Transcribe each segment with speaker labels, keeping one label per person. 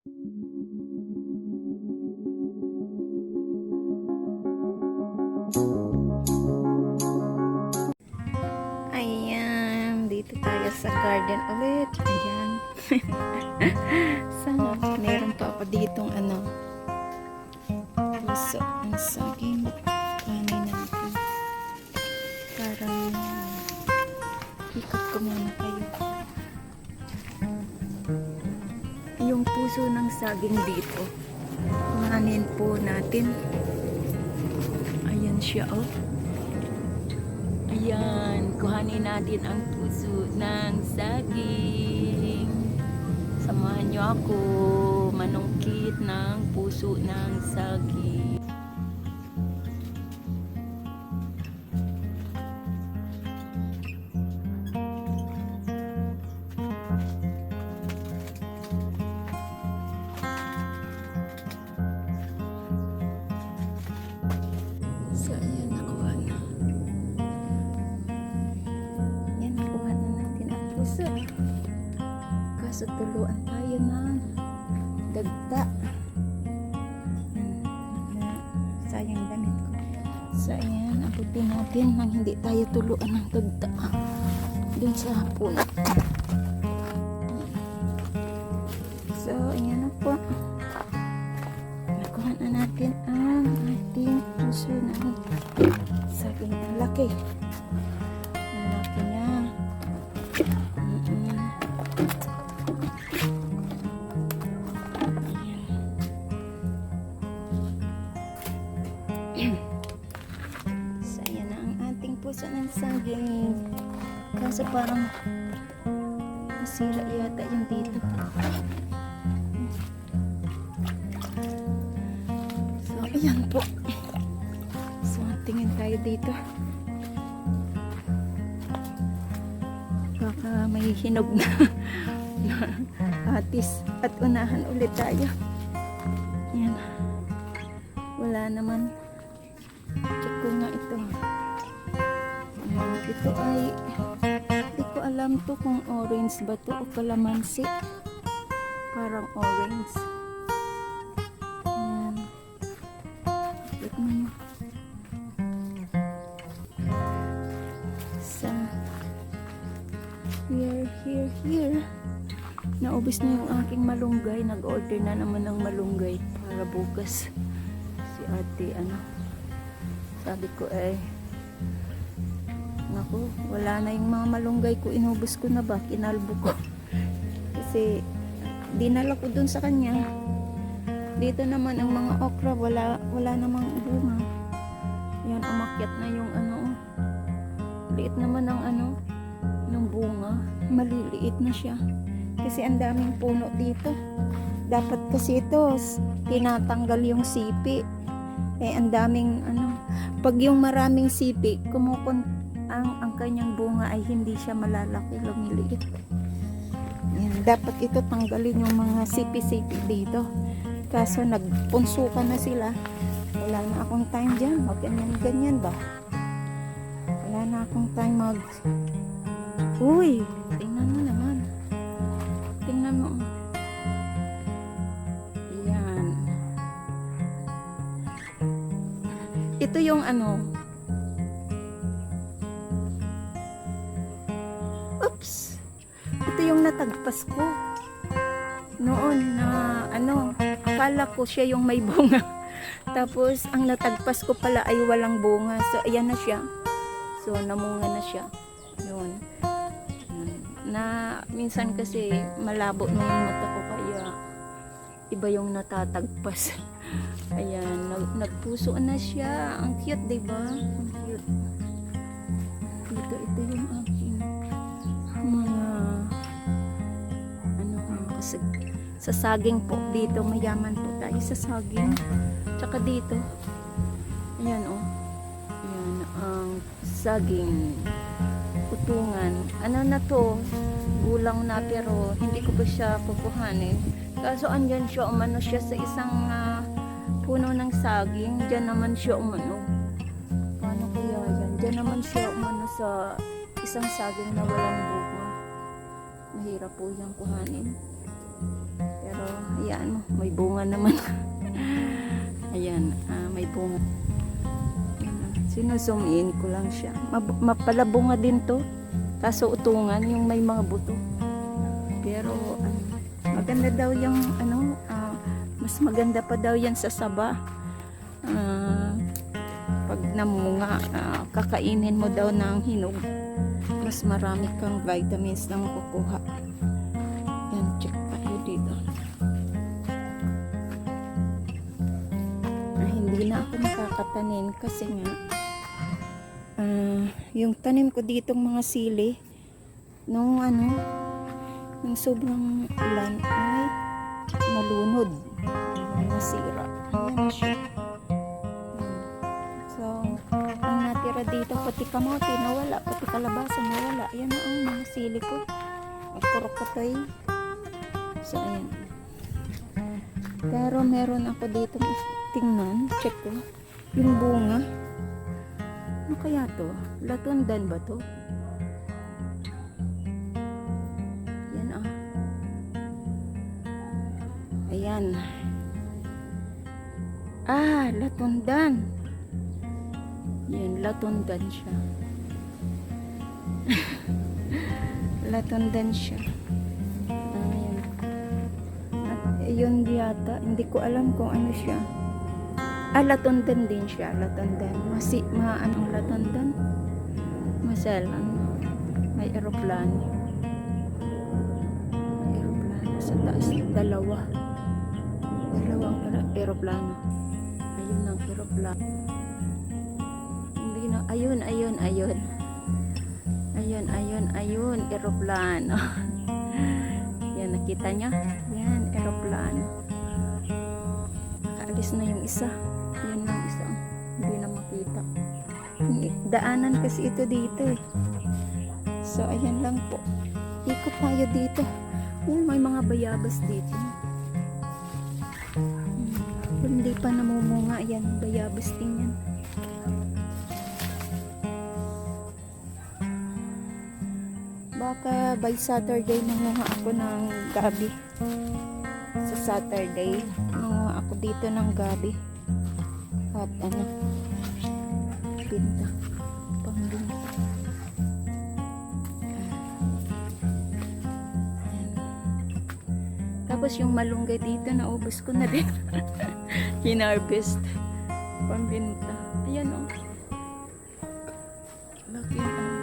Speaker 1: Ayan, dito tayo sa garden ulit. Ayan. sa, meron pa ako ditong ano. Puso ang saging. Puso ng saging dito. Kuhanin po natin. Ayan siya oh. Ayan, kuhanin natin ang puso ng saging. Samahan niyo ako manungkit ng puso ng saging. Kaso tuluan tayo ng dagta. Sayang damit ko. So, ayan, abutin natin nang hindi tayo tuluan ng dagta. Doon sa puno. So, ayan na po. Nakuha na natin ang ating puso ng saging ang laki. Kaso parang nasira yata yung dito. So, ayan po. So, tingin tayo dito. Baka may hinog na, atis. At unahan ulit tayo. Ayan. Wala naman. Check ko nga ito. Ayan, ito ay ko alam to kung orange ba to o kalamansi. Parang orange. Ayan. Tignan mo. Sa here, here, here. Naubos na yung aking malunggay. Nag-order na naman ng malunggay para bukas. Si ate, ano. Sabi ko eh, naku, wala na yung mga malunggay ko. Inubos ko na ba? Kinalbo ko. Kasi, dinala ko dun sa kanya. Dito naman ang mga okra, wala, wala namang bunga. Yan, umakyat na yung ano. oh. Liit naman ng ano, ng bunga. Maliliit na siya. Kasi ang daming puno dito. Dapat kasi ito, tinatanggal yung sipi. Eh, ang daming ano. Pag yung maraming sipi, kumukun ang, ang kanyang bunga ay hindi siya malalaki, lumiliit. Yan, dapat ito tanggalin yung mga sipi-sipi dito. Kaso nagpunsukan na sila. Wala na akong time dyan. Mag ganyan-ganyan ba? Wala na akong time mag... Uy! Tingnan mo naman. Tingnan mo. Yan. Ito yung ano. Oops! Ito yung natagpas ko. Noon na ano, akala ko siya yung may bunga. Tapos ang natagpas ko pala ay walang bunga. So ayan na siya. So namunga na siya. Yun. Na minsan kasi malabo na yung mata ko kaya iba yung natatagpas. Ayan, nag, nagpuso na siya. Ang cute, 'di ba? Ang cute. Dito ito yung aking sa saging po dito mayaman po tayo sa saging. Tsaka dito ayan oh. Ayan ang saging utungan ano na to? Gulang na pero hindi ko pa siya pupuhanin kaso andyan siya umano siya sa isang ah, puno ng saging. Dyan naman siya umano. Paano kaya yan? Dyan naman siya umano sa isang saging na walang bunga. Mahirap po yung kuhanin pero ayan mo, may bunga naman. ayan, ah, may bunga. Sinuzoom in ko lang siya. Mab- mapalabunga din to. Kaso utungan yung may mga buto. Pero, ano, maganda daw yung, ano, ah, mas maganda pa daw yan sa saba. Ah, pag namunga, ah, kakainin mo daw ng hinog. Mas marami kang vitamins na makukuha. Nakakatanim kasi nga ah, yung tanim ko ditong mga sili nung ano nung sobrang ulan ay nalunod. Nasira. Ayan siya. So ang natira dito pati kamote nawala. Pati kalabasa nawala. Ayan na ang mga sili ko. At kurokotoy so ayan. Pero meron ako dito tingnan check ko yung bunga ano kaya to? Latundan ba to? Yan ah. Ayan. Ah, latundan. Yan, latundan siya. latundan siya. Ayan. At yun yata, hindi ko alam kung ano siya. Ah, latundan din siya, latundan. Masi, ma, anong latundan? Masal, ano? May aeroplano. May aeroplano sa taas. Dalawa. Dalawang aer- aeroplano. Ayun ang aeroplano. Hindi na, ayun, ayun, ayun. Ayun, ayun, ayun, aeroplano. Yan, nakita niya? Yan, aeroplano. Nakaalis na yung isa. Yan lang isa. Hindi na makita. Daanan kasi ito dito eh. So, ayan lang po. Ikot tayo dito. Oh, may mga bayabas dito. Hmm. Hindi pa namumunga. Ayan, bayabas din yan. Baka by Saturday manguha ako ng gabi. Sa Saturday, manguha ako dito ng gabi. At ano, binta. Pangbinta. Tapos yung malunggay dito, naubos ko na din. Hinarvest. Pambinta. Ayan o. Laki ang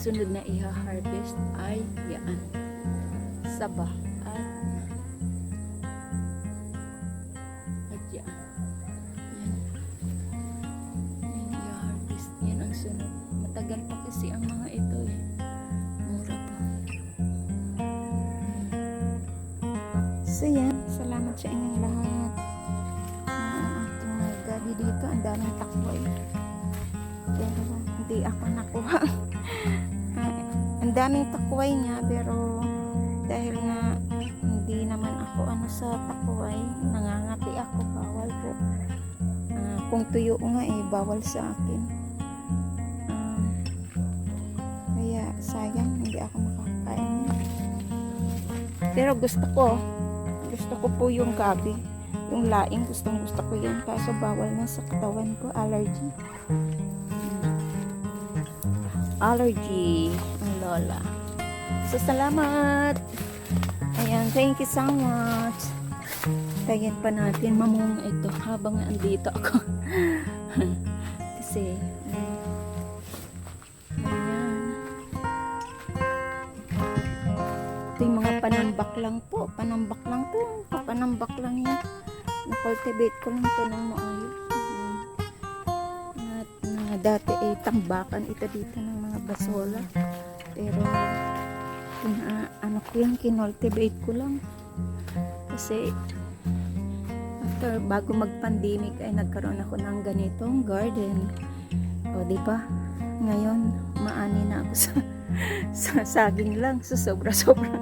Speaker 1: sunod na iha-harvest ay yan. Saba. At at yan. Yan. Yan i-harvest. Yan ang sunod. Matagal pa kasi ang mga ito eh. Mura pa. So yan, salamat sa inyong lahat. Ah, mga gabi dito, ang daming takboy. Pero hindi ako nakuha. Ang daming takway niya, pero dahil nga hindi naman ako ano sa takway, nangangati ako, bawal po. Ah, kung tuyo nga eh, bawal sa akin. Ah, kaya sayang, hindi ako makakain. Pero gusto ko, gusto ko po yung gabi. Yung laing, gustong gusto ko yun. Kaso bawal na sa katawan ko, allergy. Allergy, lola. So, salamat! Ayan, thank you so much. Tayan pa natin mamunga ito habang andito ako. Kasi, ayan. Ito yung mga panambak lang po. Panambak lang to. Panambak lang yan. Na-cultivate ko lang to ng maayos. At na dati ay tambakan ito dito ng mga basola. Pero pina, ano ko yan, kinultivate ko lang. Kasi after bago mag-pandemic ay nagkaroon ako ng ganitong garden. O di ba? Ngayon maani na ako sa, sa saging lang. So, sobra-sobra.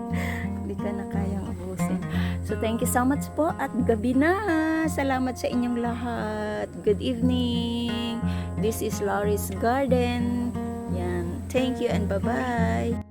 Speaker 1: Hindi ka na kayang ubusin. So, thank you so much po at gabi na. Salamat sa inyong lahat. Good evening. This is Laurie's Garden. Thank you and bye-bye.